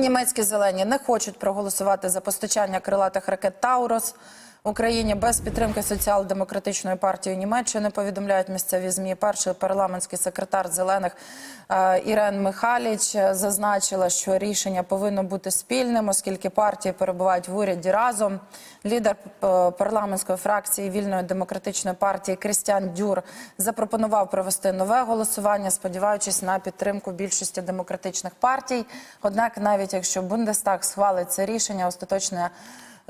німецькі зелені не хочуть проголосувати за постачання крилатих ракет Таурос. Україні без підтримки соціал-демократичної партії Німеччини повідомляють місцеві змі. Перший парламентський секретар зелених е, Ірен Михаліч зазначила, що рішення повинно бути спільним, оскільки партії перебувають в уряді разом. Лідер е, парламентської фракції вільної демократичної партії Крістіан Дюр запропонував провести нове голосування, сподіваючись на підтримку більшості демократичних партій. Однак, навіть якщо Бундестаг схвалить це рішення, остаточне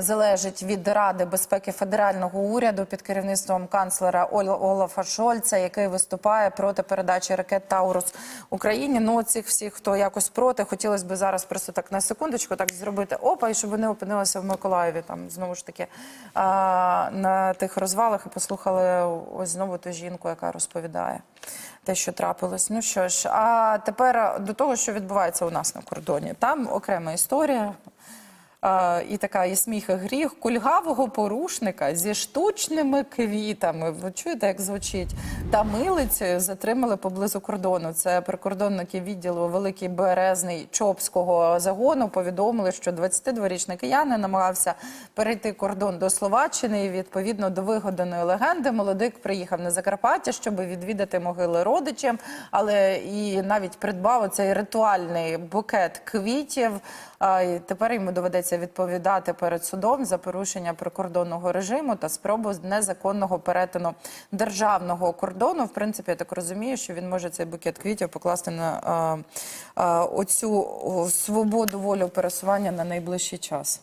залежить від Ради безпеки федерального уряду під керівництвом канцлера Ол- Олафа Шольца, який виступає проти передачі ракет Таурус Україні. Ну, цих всіх, хто якось проти, хотілося б зараз просто так на секундочку так зробити опа, і щоб вони опинилися в Миколаєві. Там знову ж таки на тих розвалах і послухали ось знову ту жінку, яка розповідає. Те, що трапилось. Ну що ж, а тепер до того, що відбувається у нас на кордоні. Там окрема історія. І така і сміх, і гріх кульгавого порушника зі штучними квітами. Ви чуєте, як звучить? Та милицею затримали поблизу кордону. Це прикордонники відділу Великий Березний Чопського загону. Повідомили, що 22-річний киянин намагався перейти кордон до Словаччини. І відповідно до вигаданої легенди, молодик приїхав на Закарпаття, щоб відвідати могили родичам, але і навіть придбав цей ритуальний букет квітів. А, тепер йому доведеться відповідати перед судом за порушення прикордонного режиму та спробу незаконного перетину державного кордону. В принципі, я так розумію, що він може цей букет квітів покласти на а, а, оцю свободу волю пересування на найближчий час.